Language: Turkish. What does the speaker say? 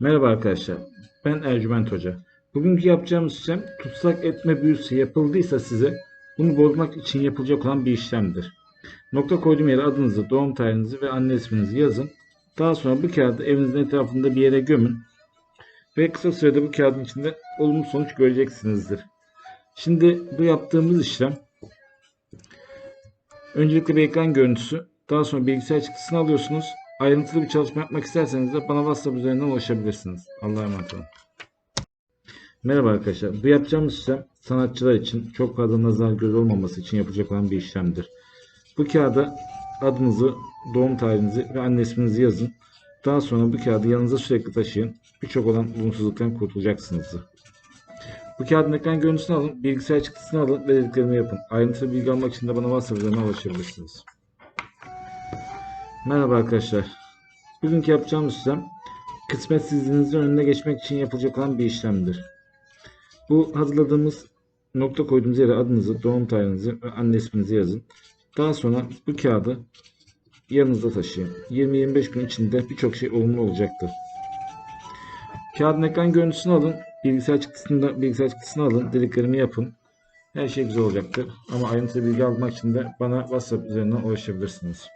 Merhaba arkadaşlar. Ben Ercüment Hoca. Bugünkü yapacağımız işlem tutsak etme büyüsü yapıldıysa size bunu bozmak için yapılacak olan bir işlemdir. Nokta koyduğum yere adınızı, doğum tarihinizi ve anne isminizi yazın. Daha sonra bu kağıdı evinizin etrafında bir yere gömün. Ve kısa sürede bu kağıdın içinde olumlu sonuç göreceksinizdir. Şimdi bu yaptığımız işlem öncelikle bir ekran görüntüsü, daha sonra bilgisayar çıktısını alıyorsunuz. Ayrıntılı bir çalışma yapmak isterseniz de bana WhatsApp üzerinden ulaşabilirsiniz. Allah'a emanet olun. Merhaba arkadaşlar. Bu yapacağımız işlem sanatçılar için çok fazla nazar göz olmaması için yapılacak olan bir işlemdir. Bu kağıda adınızı, doğum tarihinizi ve anne isminizi yazın. Daha sonra bu kağıdı yanınıza sürekli taşıyın. Birçok olan olumsuzluktan kurtulacaksınızdır. Bu kağıdın ekran görüntüsünü alın, bilgisayar çıktısını alın ve dediklerimi yapın. Ayrıntılı bilgi almak için de bana WhatsApp üzerinden ulaşabilirsiniz. Merhaba arkadaşlar. Bugünkü yapacağımız işlem kısmetsizliğinizin önüne geçmek için yapılacak olan bir işlemdir. Bu hazırladığımız nokta koyduğumuz yere adınızı, doğum tarihinizi ve anne isminizi yazın. Daha sonra bu kağıdı yanınızda taşıyın. 20-25 gün içinde birçok şey olumlu olacaktır. Kağıdın ekran görüntüsünü alın, bilgisayar çıktısını, bilgisayar çıktısını alın, dediklerimi yapın. Her şey güzel olacaktır. Ama ayrıntılı bilgi almak için de bana WhatsApp üzerinden ulaşabilirsiniz.